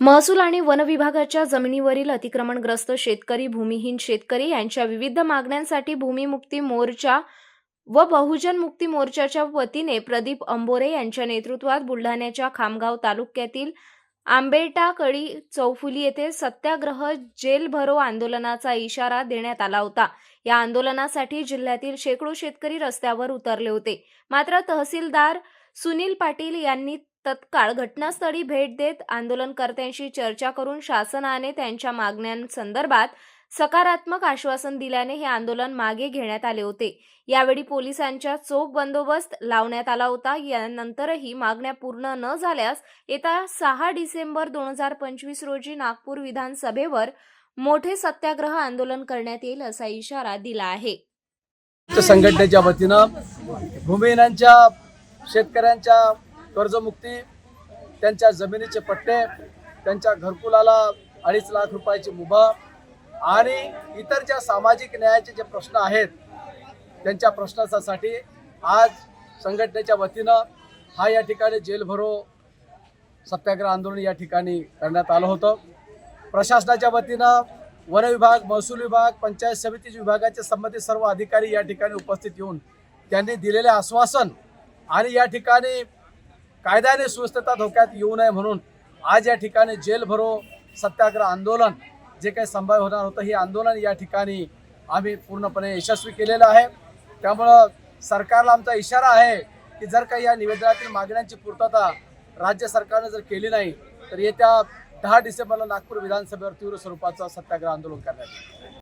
महसूल आणि वन विभागाच्या जमिनीवरील अतिक्रमणग्रस्त शेतकरी भूमिहीन शेतकरी यांच्या विविध मागण्यांसाठी भूमिमुक्ती मोर्चा व बहुजन मुक्ती मोर्चाच्या वतीने प्रदीप अंबोरे यांच्या नेतृत्वात बुलढाण्याच्या खामगाव तालुक्यातील आंबेटाकळी चौफुली येथे सत्याग्रह जेल भरो आंदोलनाचा इशारा देण्यात आला होता. या आंदोलनासाठी जिल्ह्यातील शेकडो शेतकरी रस्त्यावर उतरले होते. मात्र तहसीलदार सुनील पाटील यांनी तत्काळ घटनास्थळी भेट देत आंदोलनकर्त्यांशी चर्चा करून शासनाने त्यांच्या मागण्यांसंदर्भात सकारात्मक आश्वासन दिल्याने हे आंदोलन मागे घेण्यात आले होते. यावेळी पोलिसांच्या चोख बंदोबस्त लावण्यात आला होता. यानंतरही मागण्या पूर्ण न झाल्यास येत्या सहा डिसेंबर दोन हजार पंचवीस रोजी नागपूर विधानसभेवर मोठे सत्याग्रह आंदोलन करण्यात येईल असा इशारा दिला आहे. संघटनेच्या वतीनं भूमिहीनांच्या शेतकऱ्यांच्या कर्जमुक्ती त्यांच्या जमिनीचे पट्टे त्यांच्या घरकुलाला अडीच लाख रुपयाची मुभा आणि इतर ज्या सामाजिक न्यायाचे जे प्रश्न आहेत त्यांच्या प्रश्नासाठी आज संघटनेच्या वतीनं हा या ठिकाणी जेल भरो सत्याग्रह आंदोलन या ठिकाणी करण्यात आलं होतं. प्रशासनाच्या वतीनं वन विभाग महसूल विभाग पंचायत समिती विभागाचे संबंधित सर्व अधिकारी या ठिकाणी उपस्थित येऊन त्यांनी दिलेले आश्वासन आणि या ठिकाणी कायद्याने सुव्यवस्थेचा धोक्यात येऊ नये म्हणून आज या ठिकाणी जेल भरो सत्याग्रह आंदोलन जे काही संभाव्य होणार होतं हे आंदोलन या ठिकाणी आम्ही पूर्णपणे यशस्वी केलेलं आहे. त्यामुळं सरकारला आमचा इशारा आहे की जर काही या निवेदनातील मागण्यांची पूर्तता राज्य सरकारने जर केली नाही तर येत्या दहा डिसेंबरला नागपूर विधानसभेवर तीव्र स्वरूपाचं सत्याग्रह आंदोलन करण्यात येईल.